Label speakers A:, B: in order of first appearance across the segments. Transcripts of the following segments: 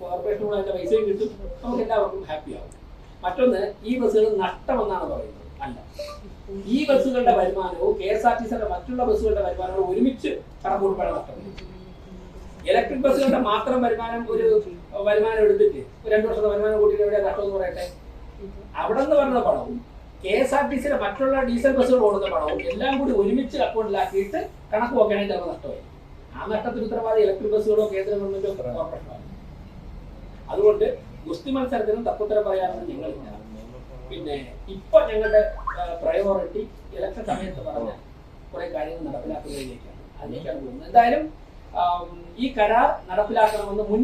A: കോർപ്പറേഷനോട് അതിന്റെ പൈസയും കിട്ടും. നമുക്ക് എല്ലാവർക്കും ഹാപ്പി ആവും. മറ്റൊന്ന് ഈ ബസ്സുകൾ നഷ്ടമെന്നാണ് പറയുന്നത്. അല്ല. ഈ ബസ്സുകളുടെ വരുമാനവും കെ എസ് ആർ ടി സിയുടെ മറ്റുള്ള ബസ്സുകളുടെ വരുമാനവും ഒരുമിച്ച് കണക്കൂട്ടുമ്പോഴാണ് നഷ്ടം. ഇലക്ട്രിക് ബസ്സുകളുടെ മാത്രം വരുമാനം ഒരു വരുമാനം എടുത്തിട്ട് ഒരു രണ്ടു വർഷത്തെ വരുമാനം കൂട്ടിയിട്ട് എവിടെ നഷ്ടം എന്ന് പറയട്ടെ? അവിടെ നിന്ന് വരുന്ന പണവും കെ എസ് ആർ ടി സിയുടെ മറ്റുള്ള ഡീസൽ ബസ്സുകൾ ഓടുന്ന പണവും എല്ലാം കൂടി ഒരുമിച്ച് അക്കൗണ്ടിലാക്കിയിട്ട് കണക്ക് നോക്കുകയാണെങ്കിൽ ചിലപ്പോൾ നഷ്ടമായി. ആ നഷ്ടത്തിന് ഉത്തരവാദി ഇലക്ട്രിക് ബസ്സുകളോ കേന്ദ്ര ഗവൺമെന്റോ കോർപ്പറേഷനോ. അതുകൊണ്ട് ഗുസ്തി മത്സരത്തിനും തപ്പുത്തരം പറയാറുണ്ട് ഞങ്ങൾ പിന്നെ ഇപ്പൊ ഞങ്ങളുടെ പ്രയോറിറ്റി ഇലക്ഷൻ സമയത്ത് പറഞ്ഞ കുറെ കാര്യങ്ങൾ നടപ്പിലാക്കുന്നതിലേക്കാണ്. അതിലേക്കാണ് പോകുന്നത്. എന്തായാലും ഈ കരാർ നടപ്പിലാക്കണമെന്ന് മുൻ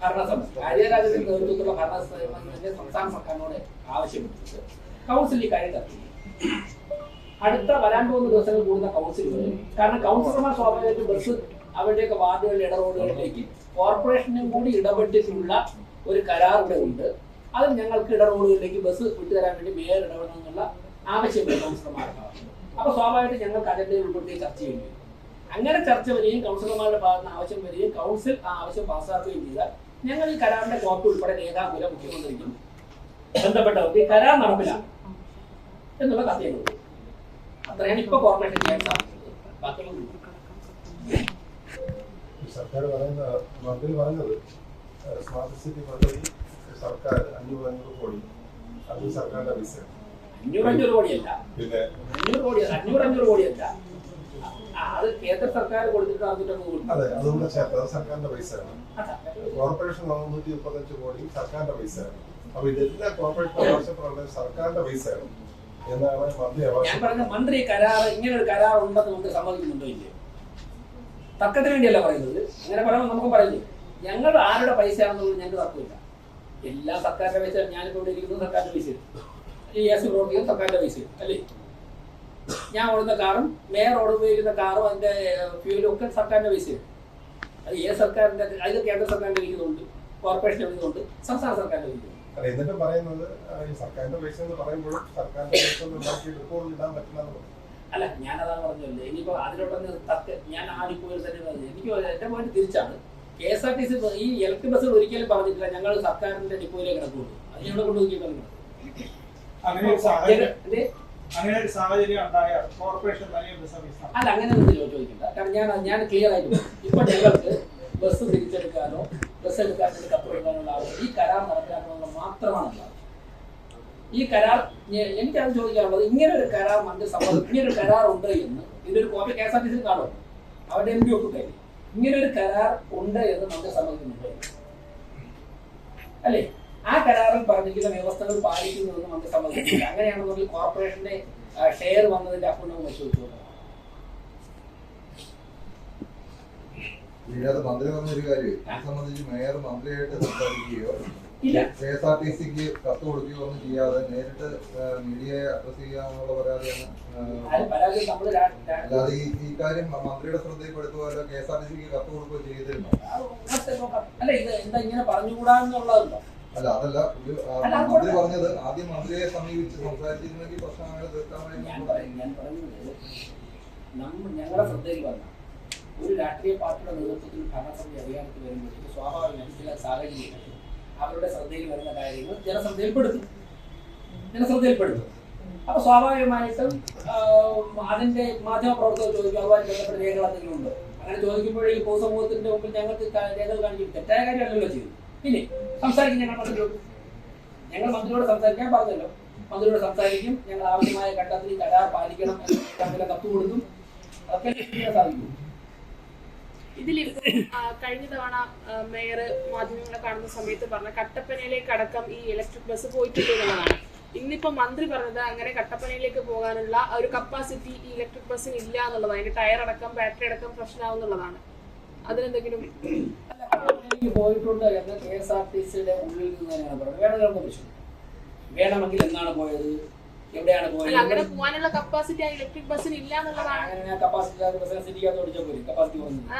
A: ഭരണസമിതി കാര്യരാജന്റെ നേതൃത്വത്തിലുള്ള ഭരണസമിതി സംസ്ഥാന സർക്കാരിനോട് ആവശ്യപ്പെട്ടിട്ടുണ്ട്. കൗൺസിൽ ഈ കാര്യം ചർച്ച അടുത്ത വരാൻ പോകുന്ന ദിവസങ്ങൾ കൂടുന്ന കൗൺസിൽ കാരണം കൗൺസിലർമാർ സ്വാഭാവികമായിട്ട് ബസ് അവരുടെയൊക്കെ വാർഡുകളിൽ ഇടറോഡുകളിലേക്ക് കോർപ്പറേഷനും കൂടി ഇടപെട്ടിട്ടുള്ള ഒരു കരാർ ഇവിടെ ഉണ്ട്. അത് ഞങ്ങൾക്ക് ഇടറോഡുകളിലേക്ക് ബസ് വിട്ടുതരാൻ വേണ്ടി മേയർ ഇടപെടണം എന്നുള്ള ആവശ്യമുണ്ട് കൗൺസിലർമാരുടെ ഭാഗത്ത് അപ്പൊ സ്വാഭാവികമായിട്ടും ഞങ്ങൾക്ക് അതിന്റെ ഉൾപ്പെടുത്തി ചർച്ച ചെയ്യേണ്ടി അങ്ങനെ ചർച്ച വരികയും കൗൺസിലർമാരുടെ ഭാഗത്ത് നിന്ന് ആവശ്യം വരികയും കൗൺസിൽ ആ ആവശ്യം പാസ്സാക്കുകയും ചെയ്താൽ ഞങ്ങൾ ഈ കരാറിന്റെ കോപ്പി ഉൾപ്പെടെ രേഖാമൂലം മുഖ്യമന്ത്രിക്കും ബന്ധപ്പെട്ടവർക്ക് ഈ കരാർ നടപ്പിലാക്കും എന്നുള്ള കഥയാണ് അത്രയാണ് ഇപ്പൊ കോർപ്പറേഷൻ ചെയ്യാൻ സാധിക്കുന്നത് ബാക്കിയുള്ള
B: സർക്കാർ പറയുന്ന മന്ത്രി പറഞ്ഞത് സ്മാർട്ട് സിറ്റി പദ്ധതി സർക്കാർ അഞ്ഞൂറ് അഞ്ഞൂറ് കോടി. അത് സർക്കാരിന്റെ പൈസയാണ്.
A: അഞ്ഞൂറ് അഞ്ഞൂറ് കോടിയല്ല.
B: പിന്നെ?
A: അഞ്ഞൂറ് കോടി അഞ്ഞൂറ് അഞ്ഞൂറ് കോടിയല്ല അത് കേന്ദ്ര സർക്കാർ കൊടുത്തിട്ട്
B: അതെ അതുകൂടെ ചേർത്ത് അത് സർക്കാരിന്റെ പൈസയാണ്. കോർപ്പറേഷൻ നാനൂറ്റി മുപ്പത്തഞ്ച് കോടി സർക്കാരിന്റെ പൈസയാണ്. അപ്പൊ ഇതെല്ലാം കോർപ്പറേഷൻ ആവശ്യപ്പെടുന്നത് സർക്കാരിന്റെ പൈസയാണ്. എന്നാണ് മന്ത്രി
A: ഞാൻ പറഞ്ഞ മന്ത്രി കരാർ ഇങ്ങനെ ഒരു കരാർ ഉണ്ടെന്ന് നമുക്ക് സമ്മതിക്കുന്നുണ്ടോ ഇല്ലയോ തർക്കത്തിന് വേണ്ടിയല്ല പറയുന്നത്. അങ്ങനെ പറയുമ്പോൾ നമുക്ക് പറയുന്നു ഞങ്ങൾ ആരുടെ പൈസയാണെന്നുള്ളത് ഞങ്ങൾക്ക് തർക്കമില്ല. എല്ലാ സർക്കാരിന്റെ പൈസ ഞാനിപ്പോൾ ഇവിടെ ഇരിക്കുന്നത് സർക്കാരിന്റെ പൈസ ഈ എസ് പ്രവർത്തിക്കുന്നത് സർക്കാരിന്റെ പൈസ അല്ലേ? ഞാൻ ഓടുന്ന കാറും മേയർ ഓട് ഉപയോഗിക്കുന്ന കാറും അതിന്റെ ഫ്യൂലും ഒക്കെ സർക്കാരിന്റെ പൈസയാണ് അത് ഏത് സർക്കാരിന്റെ അതിൽ കേന്ദ്ര സർക്കാരിന്റെ ഇരിക്കുന്നുണ്ട് കോർപ്പറേഷൻ ഇരിക്കുന്നുണ്ട് സംസ്ഥാന സർക്കാരിന്റെ ഇരിക്കുന്നുണ്ട്
B: എന്നിട്ട് പറയുന്നത് സർക്കാരിന്റെ പൈസ എന്ന് പറയുമ്പോഴും സർക്കാരിന്റെ പൈസ ഒന്നും ഇടാൻ പറ്റില്ല എന്ന്.
A: അല്ല ഞാനതാണ് പറഞ്ഞല്ലേ ഇനിയിപ്പോ അതിലോട്ടൊന്ന് തക്ക് ഞാൻ ആടിപ്പോയി തന്നെ പറഞ്ഞു. എനിക്ക് എന്റെ പോയിന്റ് തിരിച്ചാണ്. K S R T C ഈ ഇലക്ട്രിക് ബസ്സുകൾ ഒരിക്കലും പറഞ്ഞിട്ടില്ല. ഞങ്ങൾ സർക്കാരിന്റെ ഡിപ്പോയിലേക്ക് കിടക്കുള്ളൂ അത് ഞങ്ങൾ കൊണ്ടുപോയി
C: അങ്ങനെ ഒരു സാഹചര്യം അങ്ങനെ ഉണ്ടായാൽ കോർപ്പറേഷൻ വലിയ
A: അല്ല അങ്ങനെ ഒന്നും ചോദിക്കണ്ട. കാരണം ഞാൻ ഞാൻ ക്ലിയർ ആയിട്ട് ഇപ്പൊ ഞങ്ങൾക്ക് ബസ് തിരിച്ചെടുക്കാനോ ബസ് എടുക്കാൻ വേണ്ടി കപ്പെടുക്കാനുള്ള ഈ കരാർ നടപ്പിലാക്കണമെന്ന് മാത്രമാണ്. ഈ കരാർ എനിക്ക് എനിക്കത് ചോദിക്കാനുള്ളത് ഇങ്ങനെ ഒരു കരാർ മന്ത്രി സമ്മതം ഇങ്ങനെ ഒരു കരാർ ഉണ്ട് എന്ന്. ഇതൊരു copy K S R T C കാണും. അവരുടെ എം പി ഒപ്പിട്ടേ. ഇങ്ങനെ ഒരു കരാർ ഉണ്ട് എന്ന് മന്ത്രി സമ്മതിക്കുന്നുണ്ട്. അല്ലേ? ആ കരാറിൽ പറഞ്ഞിരിക്കുന്ന വ്യവസ്ഥകൾ പാലിക്കുന്നു എന്ന് മന്ത്രി സമ്മതിക്കുന്നില്ല അങ്ങനെയാണെന്നുണ്ടെങ്കിൽ കോർപ്പറേഷന്റെ ഷെയർ വന്നതിന്റെ അക്കൗണ്ട് നമ്മൾ പരിശോധിച്ചു
D: മന്ത്രി പറഞ്ഞൊരു കാര്യം. സംബന്ധിച്ച് മേയർ മന്ത്രിയായിട്ട് സംസാരിക്കുകയോ കെ എസ് ആർ ടി സിക്ക് കത്ത് കൊടുക്കുകയോ ഒന്നും ചെയ്യാതെ നേരിട്ട് മീഡിയയെ അഡ്രസ് പരാതിയാണ് അല്ലാതെ ഈ ഈ കാര്യം മന്ത്രിയുടെ ശ്രദ്ധയിൽപ്പെടുത്തുകയോ കെ എസ് ആർ ടി സിക്ക് കത്ത് കൊടുക്കുകയോ ചെയ്തിരുന്നു?
A: അല്ല ഇത് എന്താ ഇങ്ങനെ പറഞ്ഞുകൂടാന്നുള്ളതല്ലോ
D: അല്ല അതല്ല ഒരു മന്ത്രി പറഞ്ഞത് ആദ്യം മന്ത്രിയെ സമീപിച്ച് സംസാരിച്ചിരുന്നെങ്കിൽ പ്രശ്നങ്ങൾ തീർക്കാമായിരുന്നു.
A: ഞങ്ങളുടെ ശ്രദ്ധയിൽ വന്ന ഒരു രാഷ്ട്രീയ പാർട്ടിയുടെ നേതൃത്വത്തിൽ ഭരണസമിതി അധികാരത്തിൽ വരുമ്പോഴേക്ക് സ്വാഭാവികമായും ചില സാഹചര്യങ്ങളിൽ അവരുടെ ശ്രദ്ധയിൽ വരുന്ന കാര്യങ്ങൾ ജനശ്രദ്ധയിൽപ്പെടുത്തും. ജനശ്രദ്ധയിൽപ്പെടുത്തും. അപ്പൊ സ്വാഭാവികമായിട്ടും അതിന്റെ മാധ്യമ പ്രവർത്തകർ ചോദിക്കും അതുമായി ബന്ധപ്പെട്ട രേഖകൾ എന്തെങ്കിലും ഉണ്ടോ? അങ്ങനെ ഈ പൊതുസമൂഹത്തിന്റെ മുമ്പിൽ ഞങ്ങൾക്ക് രേഖകൾ കാണിക്കും. തെറ്റായ കാര്യമല്ലല്ലോ ചെയ്തു ഇനി സംസാരിക്കും ഞങ്ങൾ മന്ത്രിയോട്. ഞങ്ങൾ മന്ത്രിയോട് സംസാരിക്കാൻ പറഞ്ഞല്ലോ. മന്ത്രിയോട് സംസാരിക്കും ഞങ്ങൾ ആവശ്യമായ ഘട്ടത്തിൽ കരാർ പാലിക്കണം എന്ന് കത്ത് കൊടുക്കും. അതൊക്കെ സാധിക്കും.
E: ആ, കഴിഞ്ഞ തവണ മേയർ മാധ്യമങ്ങളെ കാണുന്ന സമയത്ത് പറഞ്ഞ കട്ടപ്പനയിലേക്ക് അടക്കം ഈ ഇലക്ട്രിക് ബസ് പോയിട്ടുണ്ട് എന്നുള്ളതാണ്. ഇന്നിപ്പോ മന്ത്രി പറഞ്ഞത് അങ്ങനെ കട്ടപ്പനയിലേക്ക് പോകാനുള്ള ഒരു കപ്പാസിറ്റി ഈ ഇലക്ട്രിക് ബസ്സിന് ഇല്ല എന്നുള്ളതാണ്. അതിന്റെ ടയർ അടക്കം ബാറ്ററി അടക്കം പ്രശ്നമാവുന്നുള്ളതാണ് അതിനെന്തെങ്കിലും
A: പോയിട്ടുണ്ട് എന്ന് കെ എസ് ആർ ടി സിയുടെ ഉള്ളിൽ നിന്ന് തന്നെയാണ് പറയുന്നത് വേണമെങ്കിൽ വേണമെങ്കിൽ എന്നാണ് പോയത്?
E: അങ്ങനെ പോകാനുള്ള കപ്പാസിറ്റി ആ ഇലക്ട്രിക് ബസ്സിന് ഇല്ല എന്നുള്ളതാണ്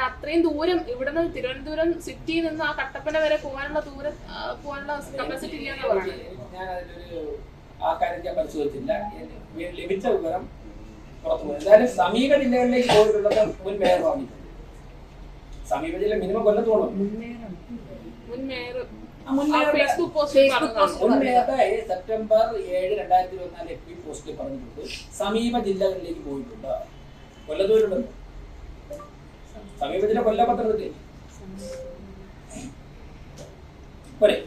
E: അത്രയും ദൂരം ഇവിടെ നിന്ന് തിരുവനന്തപുരം സിറ്റിയിൽ നിന്ന് ആ കട്ടപ്പന വരെ പോകാനുള്ള ദൂരം പോകാനുള്ള കപ്പാസിറ്റി ഇല്ല എന്ന് പറയുന്നത്
A: ആ കാര്യം ഞാൻ പരിശോധിച്ചില്ല ലഭിച്ച വിവരം പുറത്തു പോകും എന്തായാലും സമീപ ജില്ലകളിലേക്ക് പോയിട്ടുള്ളത് മുൻ മേയർ പറഞ്ഞിട്ടുണ്ട്. സമീപ ജില്ല മിനിമം കൊല്ലത്തോളം.
E: മുൻ മേയർ. Facebook
F: post.
A: സെപ്റ്റംബർ ഏഴ് രണ്ടായിരത്തി ഇരുപത്തിനാല് എഫ് പി പോസ്റ്റിൽ പറഞ്ഞിട്ടുണ്ട്. സമീപ ജില്ലകളിലേക്ക് പോയിട്ടുണ്ട്. കൊല്ലത്തൂരുണ്ട്. സമീപത്തിലെ ജില്ല കൊല്ലം പത്തനംതിട്ട. പോരെ.